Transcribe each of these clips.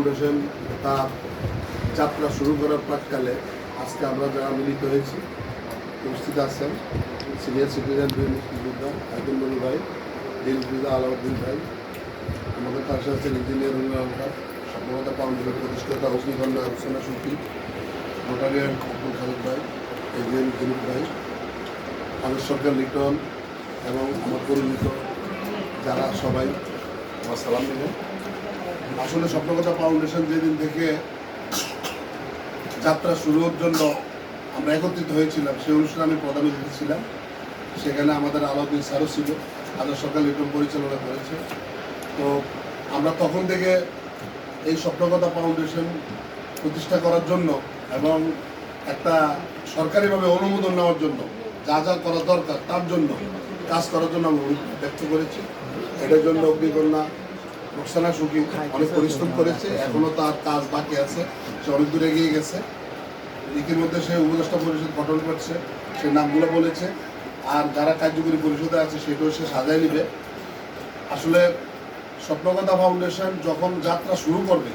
Foundation তার যাত্রা শুরু করার প্রাককালে আজকে আমরা যারা মিলিত হয়েছি, উপস্থিত আছেন সিনিয়র সিটিজেন আইদুল মনি ভাই মুক্তিযোদ্ধা আলাউদ্দিন ভাই, আমাদের পাশে আছেন ইঞ্জিনিয়ার উন্নয়নকার স্বপ্নতা ফাউন্ডেশনের প্রতিষ্ঠাতা অগ্নিকন্যা রচনা শিল্পী নোটারিয়ান আব্দুল খালিদ ভাই, এজিএম দিলীপ ভাই আমির সরকার লিটন এবং আমার পরিচিত যারা সবাই, আমার সালাম দেবেন আসলে স্বপ্নকথা ফাউন্ডেশন যেদিন থেকে যাত্রা শুরুর জন্য আমরা একত্রিত হয়েছিলাম, সেই অনুষ্ঠানে আমি প্রধান অতিথি ছিলাম। সেখানে আমাদের আলাউদ্দিন স্যারও ছিল আদর সরকার লিটন পরিচালনা করেছে। তো আমরা তখন থেকে এই স্বপ্নকথা ফাউন্ডেশন প্রতিষ্ঠা করার জন্য এবং একটা সরকারিভাবে অনুমোদন নেওয়ার জন্য যা যা করা দরকার তার জন্য কাজ করার জন্য আমি ব্যক্ত করেছি। এটার জন্য অগ্নিকন্যা রোকসানা সুখী অনেক পরিশ্রম করেছে এখনও তার কাজ বাকি আছে সে অনেক দূর এগিয়ে গেছে। ইতিমধ্যে সে উপদেষ্টা পরিষদ গঠন করছে সে নামগুলো বলেছে আর যারা কার্যকরী পরিষদে আছে সেটাও সে সাজায় নিবে। আসলে স্বপ্নকথা ফাউন্ডেশন যখন যাত্রা শুরু করবে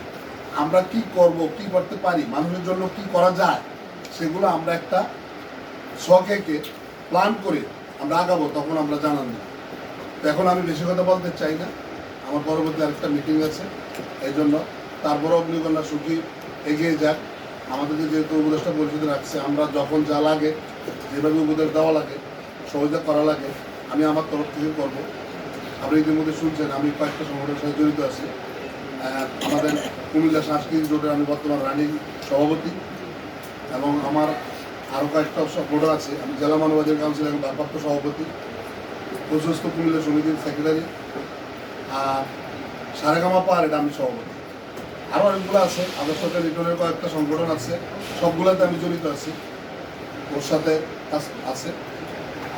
আমরা কি করব কি করতে পারি মানুষের জন্য কি করা যায় সেগুলো আমরা একটা শখেকে প্ল্যান করে আমরা আগাবো তখন আমরা জানান তো এখন আমি বেশি কথা বলতে চাই না। আমার পরবর্তী আরেকটা মিটিং আছে এই জন্য তারপরে অগ্নিকন্যা সুখী এগিয়ে যাক। আমাদেরকে যেহেতু উপদেশটা পরিষদে রাখছে, আমরা যখন যা লাগে, যেভাবে উপদেশ দেওয়া লাগে, সহযোগিতা করা লাগে, আমি আমার তরফ থেকে করব। আপনি ইতিমধ্যে শুনছেন, আমি কয়েকটা সংগঠনের সাথে জড়িত আছি। আমাদের কুমিল্লা সাংস্কৃতিক জোটের আমি বর্তমান রানিং সভাপতি এবং আমার আরও কয়েকটা সংগঠন আছে। আমি জেলা মানবাধিকার কাউন্সিল ভারপ্রাপ্ত সভাপতি, প্রশস্ত কুমিল্লা সমিতির সেক্রেটারি আর সারেগামা পার এটা আমি সভাপতি। আরও অনেকগুলো আছে আদর্শ রিটনের কয়েকটা সংগঠন আছে, সবগুলোতে আমি জড়িত আছি, ওর সাথে আছে।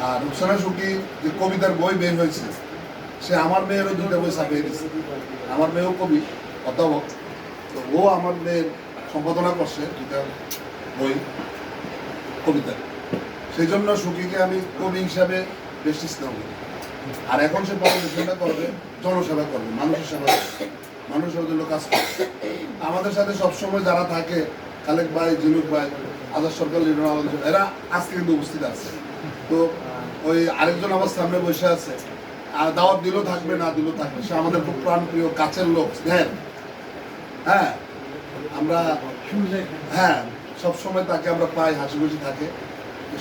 আর রুকসানা সুখী যে কবিতার বই বের হয়েছে, সে আমার মেয়েরও দুটো বই ছাপিয়ে দিচ্ছে আমার মেয়েও কবি, অধ্যাপক, তো ও আমার মেয়ের সম্পাদনা করছে দুটা বই, কবিতা। সেই জন্য সুখীকে আমি কবি হিসাবে বেশি স্নেহ করি আর এখন সে ফাউন্ডেশনটা করবে, জনসেবা করবে, মানুষের সেবা করবে, মানুষের জন্য কাজ করবে। আমাদের সাথে সবসময় যারা থাকে, খালেক ভাই জিনুক ভাই, আজাদ সরকার লিডন এরা আজকে কিন্তু উপস্থিত আছে। তো ওই আরেকজন আমার সামনে বসে আছে। আর দাওয়াত দিলেও থাকবে, না দিলেও থাকবে, সে আমাদের খুব প্রাণপ্রিয়, কাছের লোক স্নেহের হ্যাঁ আমরা হ্যাঁ সব সময় তাকে আমরা পাই, হাসি খুশি থাকে।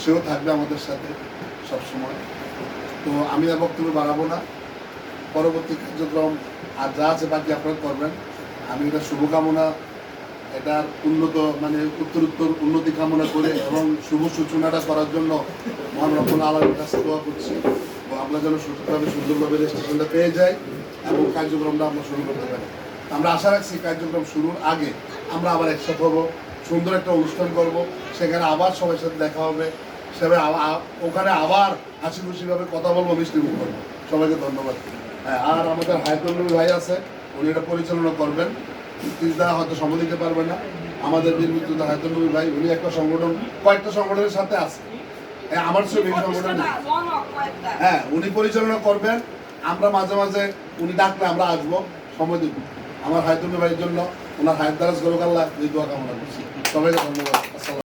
সেও থাকবে আমাদের সাথে সব সময় তো আমি আর বক্তব্য বাড়াবো না। পরবর্তী কার্যক্রম আর যা আছে বাকি আপনারা করবেন। আমি এটা শুভকামনা, এটার উন্নত মানে উত্তর উত্তর উন্নতি কামনা করে এবং শুভ সূচনাটা করার জন্য মহান রব্বুল আলমের কাছে দোয়া করছি। আমরা যেন সুস্থভাবে সুন্দরভাবে রেজিস্ট্রেশনটা পেয়ে যাই এবং কার্যক্রমটা আমরা শুরু করতে পারি। আমরা আশা রাখছি কার্যক্রম শুরুর আগে আমরা আবার একসাথে হব, সুন্দর একটা অনুষ্ঠান করব। সেখানে আবার সবার সাথে দেখা হবে। সেভাবে ওখানে আবার হাসি খুশিভাবে কথা বলব মিষ্টি মুখ করব সবাইকে ধন্যবাদ। হ্যাঁ আর আমাদের হায়তুল্লবী ভাই আছে উনি এটা পরিচালনা করবেন। তিরিশদা হয়তো সময় দিতে পারবে না। আমাদের বীর মুক্তিযোদ্ধা ভাই উনি একটা সংগঠন কয়েকটা সংগঠনের সাথে আছে। হ্যাঁ, আমার সে বেশি সংগঠন হ্যাঁ উনি পরিচালনা করবেন। আমরা মাঝে মাঝে উনি ডাকলে আমরা আসব সময় দিব। আমার হায়তুল্লবী ভাইয়ের জন্য ওনার হায়াত দ্বারা গরকাল্লা এই দোয়া কামনা করছি। সবাইকে ধন্যবাদ।